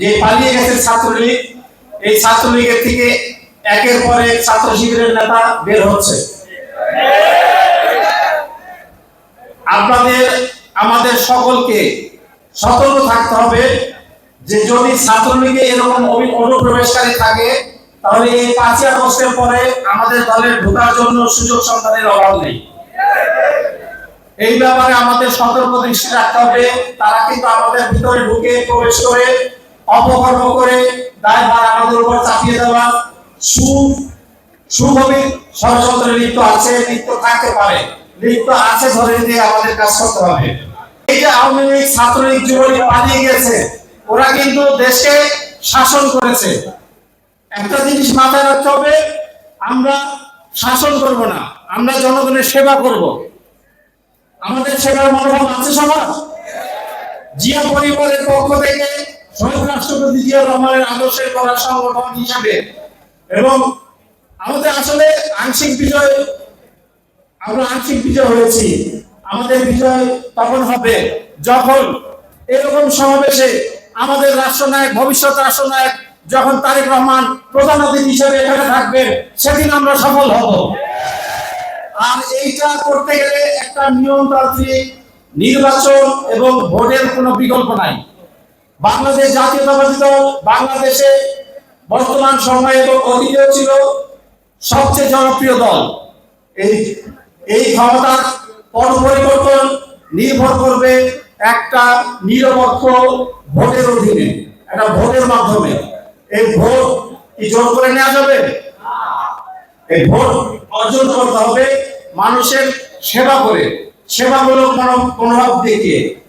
যে পালিয়ে গেছে ছাত্রলীগ, এই ছাত্রলীগের থেকে একের পর এক ছাত্র শিবিরের নেতা বের হচ্ছে। আপনাদের, আমাদের সকলকে সতর্ক থাকতে হবে যে যদি ছাত্রলীগে এরকম অনুপ্রবেশকারী থাকে, তাহলে এই পাঁচই আগস্টের পরে আমাদের দলের ঢোকার জন্য সুযোগ সন্ধানের অভাব নেই। এই ব্যাপারে আমাদের সতর্ক দৃষ্টি রাখতে হবে। তারা কিন্তু আমাদের ভিতরে ঢুকে প্রবেশ করে অপকর্ম করে দায়ভার আমাদের উপর চাপিয়ে দেওয়া সু সুভবিক ষড়যন্ত্রে লিপ্ত আছে, লিপ্ত থাকতে পারে। লিপ্ত আছে ধরে দিয়ে আমাদের কাজ করতে হবে। এই যে আওয়ামী লীগ, ছাত্রলীগ, যুবলীগ পালিয়ে গেছে, ওরা কিন্তু দেশকে শাসন করেছে। একটা জিনিস মাথায় রাখতে হবে, আমরা শাসন করব না, আমরা জনগণের সেবা করব। আমাদের সেবার মনোভাব আছে সবার? জিয়া পরিবারের পক্ষ থেকে শহীদ রাষ্ট্রপতি জিয়া রহমানের আদর্শের করা হিসাবে। এবং আমাদের আসলে আংশিক বিজয়, আমরা আংশিক বিজয় হয়েছি। আমাদের বিজয় তখন হবে যখন এরকম সমাবেশে আমাদের রাষ্ট্রনায়ক, ভবিষ্যৎ রাষ্ট্রনায়ক যখন তারেক রহমান প্রধান হিসেবে এখানে থাকবেন, সেদিন আমরা সফল হব। আর এইটা করতে গেলে একটা নিয়মতান্ত্রিক, নির্বাচন এবং ভোটের কোনো বিকল্প নাই। বাংলাদেশ জাতীয়তাবাদী দল বাংলাদেশে বর্তমান সময়ে এবং অতীতেও ছিল সবচেয়ে জনপ্রিয় দল। এই এই ক্ষমতার পট পরিবর্তন নির্ভর করবে একটা নিরপেক্ষ ভোটের অধীনে, একটা ভোটের মাধ্যমে। এই ভোট কি জোর করে নেওয়া যাবে? এই ভোট অর্জন করতে হবে মানুষের সেবা করে, সেবামূলক মনো- মনোভাব দেখিয়ে।